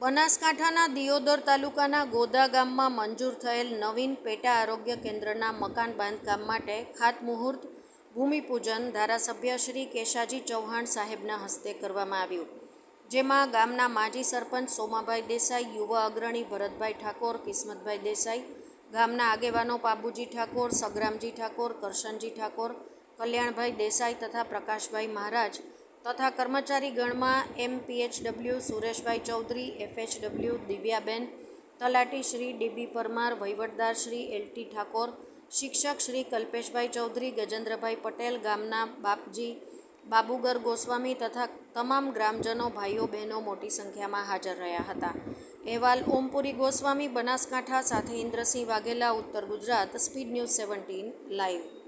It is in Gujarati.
બનાસકાંઠાના દિયોદર તાલુકાના ગોદા ગામમાં મંજૂર થયેલ નવીન પેટા આરોગ્ય કેન્દ્રના મકાન બાંધકામ માટે ખાતમુહૂર્ત, ભૂમિપૂજન ધારાસભ્ય શ્રી કેશાજી ચૌહાણ સાહેબના હસ્તે કરવામાં આવ્યું. જેમાં ગામના માજી સરપંચ સોમાભાઈ દેસાઈ, યુવા અગ્રણી ભરતભાઈ ઠાકોર, કિસ્મતભાઈ દેસાઈ, ગામના આગેવાનો પાબુજી ઠાકોર, સગ્રામજી ઠાકોર, કરશનજી ઠાકોર, કલ્યાણભાઈ દેસાઈ તથા પ્રકાશભાઈ મહારાજ તથા કર્મચારી ગણમાં M PHW Sureshbhai Chaudhary FHW દિવ્યાબેન, તલાટી શ્રી ડીબી પરમાર, વહીવટદાર શ્રી એલટી ઠાકોર, શિક્ષક શ્રી કલ્પેશભાઈ ચૌધરી, ગજેન્દ્રભાઈ પટેલ ગામના બાપજી, બાબુગર ગોસ્વામી તથા તમામ ગ્રામજનો, ભાઈઓ, બહેનો મોટી સંખ્યામાં હાજર રહ્યા હતા. અહેવાલ ઓમપુરી ગોસ્વામી બનાસકાંઠા સાથે Indrasinh Vaghela, Uttar Gujarat, speed news seventeen, live.